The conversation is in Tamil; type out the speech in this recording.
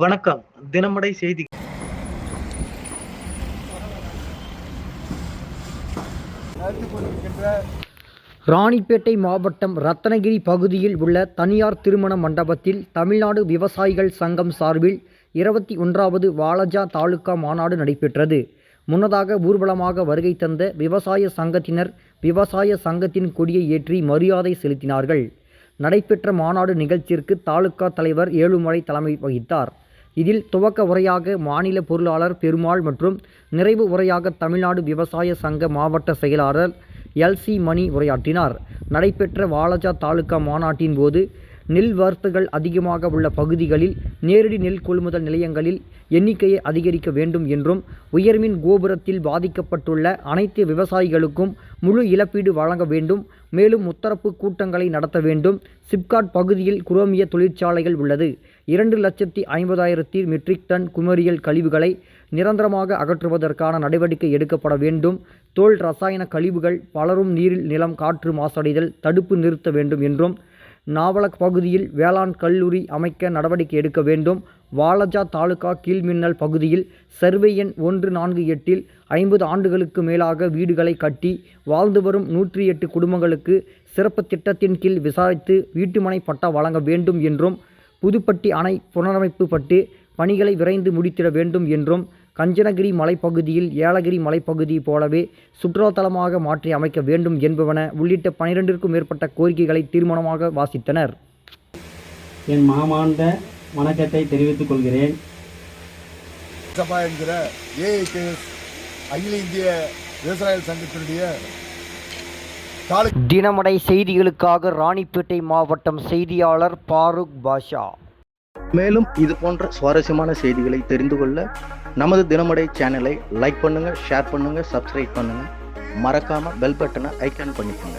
வணக்கம். தினமடை செய்தி. ராணிப்பேட்டை மாவட்டம் ரத்னகிரி பகுதியில் உள்ள தனியார் திருமண மண்டபத்தில் தமிழ்நாடு விவசாயிகள் சங்கம் சார்பில் இருபத்தி ஒன்றாவது வாலஜா தாலுகா மாநாடு நடைபெற்றது. முன்னதாக ஊர்வலமாக வருகை தந்த விவசாய சங்கத்தினர் விவசாய சங்கத்தின் கொடியை ஏற்றி மரியாதை செலுத்தினார்கள். நடைபெற்ற மாநாடு நிகழ்ச்சிற்கு தாலுகா தலைவர் ஏழுமலை தலைமை வகித்தார். இதில் துவக்க உரையாக மாநில பொருளாளர் பெருமாள் மற்றும் நிறைவு உரையாக தமிழ்நாடு விவசாய சங்க மாவட்ட செயலாளர் எல்சி மணி உரையாற்றினார். நடைபெற்ற வாலஜா தாலுகா மாநாட்டின் போது நெல் வரத்துகள் அதிகமாக உள்ள பகுதிகளில் நேரடி நெல் கொள்முதல் நிலையங்களில் எண்ணிக்கையை அதிகரிக்க வேண்டும் என்றும் உயர்மின் கோபுரத்தில் பாதிக்கப்பட்டுள்ள அனைத்து விவசாயிகளுக்கும் முழு இழப்பீடு வழங்க வேண்டும் மேலும் முத்தரப்பு கூட்டங்களை நடத்த வேண்டும். சிப்காட் பகுதியில் குரோமிய தொழிற்சாலைகள் உள்ளது. இரண்டு லட்சத்தி ஐம்பதாயிரத்தி மெட்ரிக் டன் குமரியல் கழிவுகளை நிரந்தரமாக அகற்றுவதற்கான நடவடிக்கை எடுக்கப்பட வேண்டும். தோல் ரசாயன கழிவுகள் பலரும் நீரில் நிலம் காற்று மாசடைதல் தடுப்பு நிறுத்த வேண்டும் என்றும் நாவலக் பகுதியில் வேளாண் கல்லூரி அமைக்க நடவடிக்கை எடுக்க வேண்டும். வாலஜா தாலுகா கீழ்மின்னல் பகுதியில் சர்வே எண் ஒன்று நான்கு எட்டில் ஐம்பது ஆண்டுகளுக்கு மேலாக வீடுகளை கட்டி வாழ்ந்து வரும் நூற்றி எட்டு குடும்பங்களுக்கு சிறப்பு திட்டத்தின் கீழ் விசாரித்து வீட்டுமனை பட்டா வழங்க வேண்டும் என்றும் புதுப்பட்டி அணை புனரமைப்பு பட்டு பணிகளை விரைந்து முடித்திட வேண்டும் என்றும் கஞ்சனகிரி மலைப்பகுதியில் ஏலகிரி மலைப்பகுதி போலவே சுற்றுலாத்தலமாக மாற்றி அமைக்க வேண்டும் என்பவன உள்ளிட்ட பனிரெண்டிற்கும் மேற்பட்ட கோரிக்கைகளை தீர்மானமாக வாசித்தனர். என் மாமாண்ட வணக்கத்தை தெரிவித்துக் கொள்கிறேன். சபா என்கிற ஏஐகேஎஸ் அகில இந்திய விவசாயிகள் சங்கத்தினுடைய தினமடை செய்திகளுக்காக ராணிப்பேட்டை மாவட்டம் செய்தியாளர் பாருக் பாஷா. மேலும் இது போன்ற சுவாரஸ்யமான செய்திகளை தெரிந்து கொள்ள நமது தினமடை சேனலை லைக் பண்ணுங்கள் ஷேர் பண்ணுங்கள் சப்ஸ்கிரைப் பண்ணுங்கள் மறக்காமல் பெல் பட்டனை ஐக்கான் பண்ணிக்கோங்க.